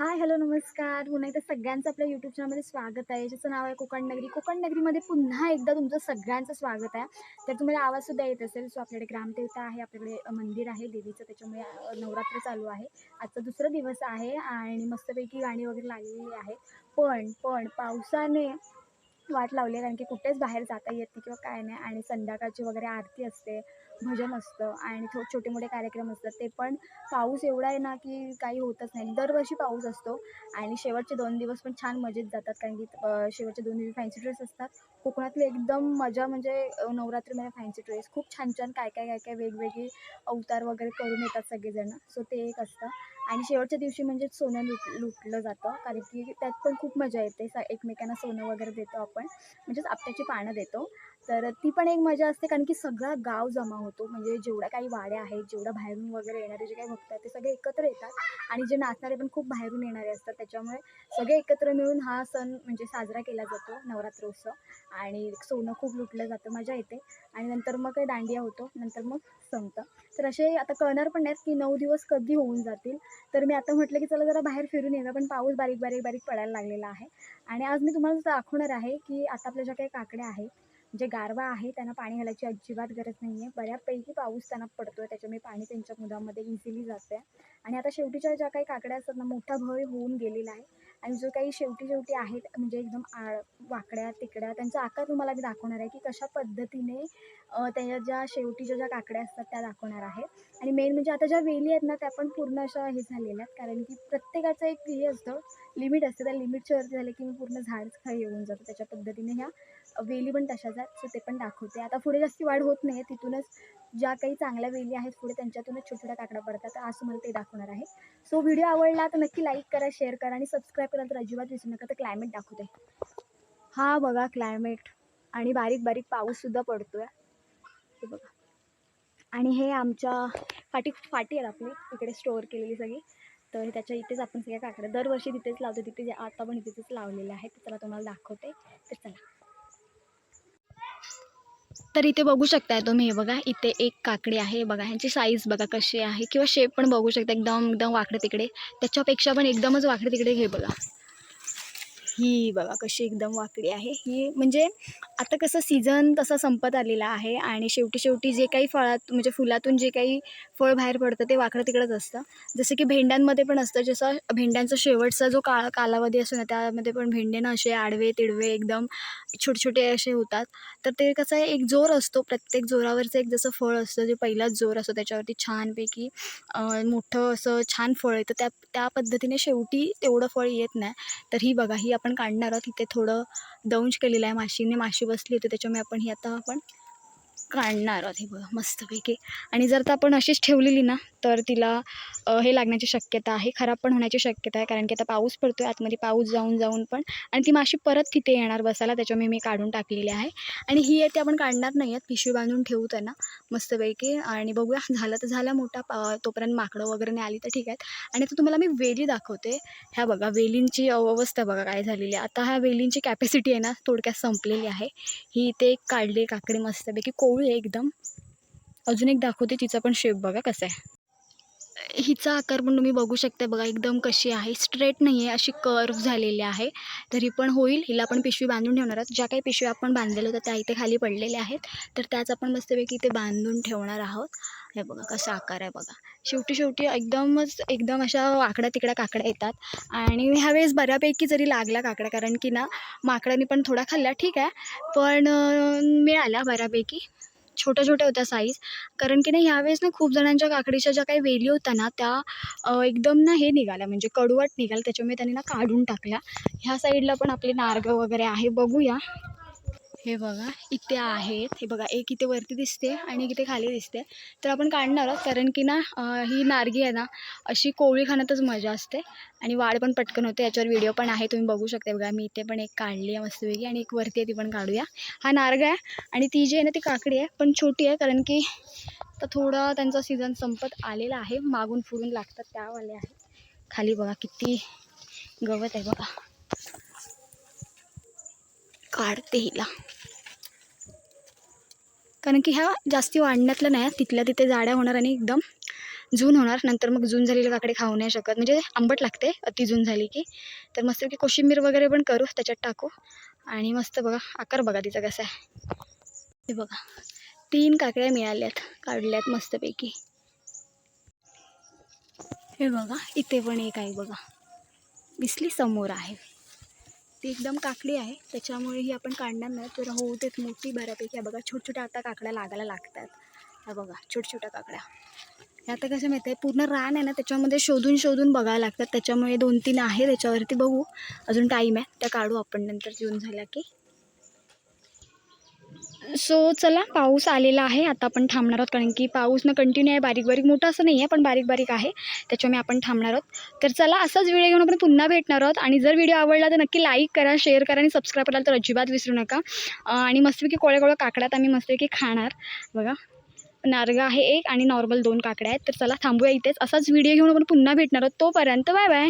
Hi hello नमस्कार. पुन्हा एकदा सगळ्यांचं आपल्या यूट्यूब चॅनलमध्ये स्वागत आहे. ज्याचं नाव आहे कोकण नगरी. कोकण नगरीमध्ये पुन्हा एकदा तुमचं सगळ्यांचं स्वागत आहे. तर तुम्हाला आवाजसुद्धा येत असेल. सो आपल्याकडे ग्रामदेवता आहे आपल्याकडे मंदिर आहे देवीचं. त्याच्यामुळे नवरात्र चालू आहे. आजचा दुसरा दिवस आहे आणि मस्तपैकी गाणी वगैरे लागलेली आहे पण पण पावसाने वाट लावली आहे कारण की कुठेच बाहेर जाता येत नाही किंवा काय नाही. आणि संध्याकाळची वगैरे आरती असते भजन असतं आणि थो छोटे मोठे कार्यक्रम असतात. ते पण पाऊस एवढा आहे ना की काही होतच नाही. दरवर्षी पाऊस असतो आणि शेवटचे दोन दिवस पण छान मजेत जातात. कारण की शेवटचे दोन दिवस फॅन्सी ड्रेस असतात. कोकणातली एकदम मजा म्हणजे नवरात्रीमध्ये फॅन्सी ड्रेस खूप छान छान काय काय काय काय वेगवेगळे अवतार वगैरे करून येतात सगळेजणं. सो ते एक असतं. आणि शेवटच्या दिवशी म्हणजे सोनं लुट लुटलं जातं. कारण की त्यात पण खूप मजा येते. स एकमेकांना सोनं वगैरे देतो आपण. म्हणजेच आपट्याची पानं देतो. तर ती पण एक मजा असते कारण की सगळा गाव जमा होतो. म्हणजे जेवढ्या काही वाड्या आहेत जेवढ्या बाहेरून वगैरे येणारे जे काही भक्त आहेत ते सगळे एकत्र येतात. आणि जे नाचणारे पण खूप बाहेरून येणारे असतात त्याच्यामुळे सगळे एकत्र मिळून हा सण म्हणजे साजरा केला जातो नवरात्रोत्सव. आणि सोनं खूप लुटलं जातं मजा येते. आणि नंतर मग काही दांडिया होतो नंतर मग संपतं तर असे आता कळणार पण नाहीत की नऊ दिवस कधी होऊन जातील. तर मी आता म्हटलं की चला जरा बाहेर फिरून येऊया पण पाऊस बारीक बारीक बारीक पडायला लागलेला आहे. आणि आज मी तुम्हाला दाखवणार आहे की आता आपल्या ज्या काही काकड्या आहेत जे गारवा आहे त्यांना पाणी घालायची अजिबात गरज नाही आहे बऱ्यापैकी पाऊस त्यांना पडतो आहे त्याच्यामुळे पाणी त्यांच्या मुदामध्ये इझिली जातं आहे आणि आता शेवटीच्या ज्या काही काकड्या असतात ना मोठा भय होऊन गेलेला आहे. आणि जो काही शेवटी शेवटी आहेत म्हणजे एकदम आ वाकड्या तिकड्या त्यांचा आकार तुम्हाला मी दाखवणार आहे की कशा पद्धतीने त्याच्या ज्या शेवटीच्या ज्या काकड्या असतात त्या दाखवणार आहे. आणि मेन म्हणजे आता ज्या वेली आहेत ना त्या पण पूर्ण अशा हे झालेल्या आहेत. कारण की प्रत्येकाचं एक हे असतं लिमिट असते. त्या लिमिटच्या वरती झालं की मी पूर्ण झाडच खाली येऊन जातो. त्याच्या पद्धतीने ह्या वेली पण तशाच आहेत. सो ते पण दाखवते. आता पुढे जास्ती वाढ होत नाही. आहे तिथूनच ज्या काही चांगल्या वेली आहेत पुढे त्यांच्यातूनच छोट्या काकड्या पडतात. तर आज तुम्हाला ते दाखवणार आहे. सो व्हिडिओ आवडला तर नक्की लाईक करा शेअर करा आणि सबस्क्राईब करा तर अजिबात विसरू नका तर क्लायमेट दाखवते हा बघा क्लायमेट आणि बारीक बारीक पाऊससुद्धा पडतो आहे बघा. आणि हे आमच्या फाटी फाटी आहेत आपली. इकडे स्टोअर केलेली सगळी. तर त्याच्या इथेच आपण सगळ्या काकड्या दरवर्षी तिथेच लावतो. तिथे जे आता पण तिथेच लावलेले आहेत. तर चला तुम्हाला दाखवते. तर चला. तर इथे बघू शकताय तुम्ही हे बघा इथे एक काकडी आहे बघा ह्यांची साईज बघा कशी आहे किंवा शेप पण बघू शकता एकदम एकदम वाकडे तिकडे. त्याच्यापेक्षा पण एकदमच वाकडे तिकडे हे बघा. ही बघा कशी एकदम वाकडी आहे. ही म्हणजे आता कसं सीझन तसा संपत आलेला आहे आणि शेवटी शेवटी जे काही फळात म्हणजे फुलातून जे काही फळ बाहेर पडतं ते वाकडं तिकडंच असतं. जसं की भेंड्यांमध्ये पण असतं जसं भेंड्यांचा शेवटचा जो काळ कालावधी असतो ना त्यामध्ये पण भेंडे ना असे आडवे तिडवे एकदम छोटे छोटे असे होतात. तर ते कसं आहे एक जोर असतो प्रत्येक जोरावरचं एक जसं फळ असतं जे पहिलाच जोर असतो त्याच्यावरती छानपैकी मोठं असं छान फळ येतं. त्या त्या पद्धतीने शेवटी तेवढं फळ येत नाही. तर ही बघा ही आपण काढणार आहोत. इथे थोडं दंश केलेलं आहे माशीने माशी बसली होती त्याच्यामुळे आपण ही आता आपण काढणार आहोत हे बघा मस्तपैकी. आणि जर तर आपण अशीच ठेवलेली ना तर तिला हे लागण्याची शक्यता आहे. खराब पण होण्याची शक्यता आहे कारण की आता पाऊस पडतो आहे आतमध्ये पाऊस जाऊन जाऊन पण. आणि ती माशी परत तिथे येणार बसायला त्याच्यामुळे मी काढून टाकलेली आहे. आणि ही आहे ती आपण काढणार नाही आहेत पिशवी बांधून ठेवू त्यांना मस्तपैकी. आणि बघूया झालं तर झालं मोठा पा तोपर्यंत माकडं वगैरे नाही आली तर ठीक आहेत. आणि आता तुम्हाला मी वेली दाखवते. ह्या बघा वेलींची अवस्था बघा काय झालेली आहे. आता ह्या वेलींची कॅपॅसिटी आहे ना थोडक्यात संपलेली आहे. ही इथे एक काढली काकडी मस्तपैकी. कोवळी आहे एकदम. अजून एक दाखवते तिचा पण शेप बघा कसा आहे. हिचा आकार पण तुम्ही बघू शकता बघा एकदम कशी आहे. स्ट्रेट नाही आहे अशी कर्व झालेली आहे. तरी पण होईल. हिला आपण पिशवी बांधून ठेवणार आहोत. ज्या काही पिशव्या आपण बांधलेल्या होत्या त्या इथे खाली पडलेल्या आहेत. तर त्याच आपण मस्तपैकी इथे बांधून ठेवणार आहोत. हे बघा कसा आकार आहे बघा. शेवटी शेवटी एकदमच एकदम अशा आकड्या तिकड्या काकड्या येतात. आणि ह्यावेळेस बऱ्यापैकी जरी लागल्या काकड्या कारण की ना माकडांनी पण थोडा खाल्ला ठीक आहे. पण मिळाला मिळाल्या बऱ्यापैकी. छोट्या छोट्या होत्या साईज कारण की ना ह्यावेळेस ना खूप जणांच्या काकडीच्या ज्या काही वेली होत्या ना त्या एकदम ना हे निघाल्या. म्हणजे कडवट निघाल्या. त्याच्यामुळे त्यांनी ना काढून टाकल्या. ह्या साईडला पण आपले नारग वगैरे आहे. बघूया. हे बघा इथे आहेत. हे बघा एक इथे वरती दिसते आणि एक इथे खाली दिसते. तर आपण काढणार आहोत कारण की ना ही नारगी आहे ना अशी कोवळी खाण्यातच मजा असते. आणि वाढ पण पटकन होते याच्यावर व्हिडिओ पण आहे तुम्ही बघू शकता. बघा मी इथे पण एक काढली आहे मस्तपैकी आणि एक वरती आहे ती पण काढूया. हा नारगा आहे आणि ती जी आहे ना ती काकडी आहे पण छोटी आहे कारण की तर थोडं त्यांचा सीझन संपत आलेला आहे. मागून फुडून लागतात त्यावाले आहे. खाली बघा किती गवत आहे बघा. काढते हिला. कारण की ह्या जास्ती वाढण्यातल्या नाही तिथल्या तिथे जाड्या होणार आणि एकदम जून होणार नंतर मग जून झालेले काकडे खाऊ नाही शकत. म्हणजे आंबट लागते अति जून झाली की. तर मस्त की कोशिंबीर वगैरे पण करू त्याच्यात टाकू. आणि मस्त बघा आकार बघा तिचा कसा आहे. हे बघा तीन काकड्या मिळाल्यात काढल्यात मस्तपैकी हे बघा इथे पण एक आहे बघा. दिसली समोर आहे. ती एकदम काकडी आहे. त्याच्यामुळे ही आपण काढणार नाही. तर होऊ देत मोठी बऱ्यापैकी. आहे बघा छोट छोट्या आता काकड्या लागायला लागतात. ह्या बघा छोट छोट्या काकड्या. ह्या आता कसं माहिती आहे? पूर्ण रान आहे ना त्याच्यामध्ये शोधून शोधून बघायला लागतात त्याच्यामुळे दोन तीन आहे त्याच्यावरती बघू. अजून टाईम आहे. त्या काढू आपण नंतर. येऊन झाल्या की. सो चला पाऊस आलेला आहे. आता आपण थांबणार आहोत कारण की पाऊस ना कंटिन्यू आहे बारीक बारीक मोठं असं नाही आहे पण बारीक बारीक आहे. त्याच्यामुळे आपण थांबणार आहोत. तर चला असाच व्हिडिओ घेऊन आपण पुन्हा भेटणार आहोत. आणि जर व्हिडिओ आवडला तर नक्की लाईक करा शेअर करा आणि सबस्क्राईब करायला तर अजिबात विसरू नका. आणि मस्तपैकी कोळ्या कोळ्या काकड्यात आम्ही मस्तपैकी खाणार. बघा नारगा आहे एक आणि नॉर्मल दोन काकड्या आहेत. तर चला थांबूया इथेच. असाच व्हिडिओ घेऊन आपण पुन्हा भेटणार आहोत. तोपर्यंत बाय बाय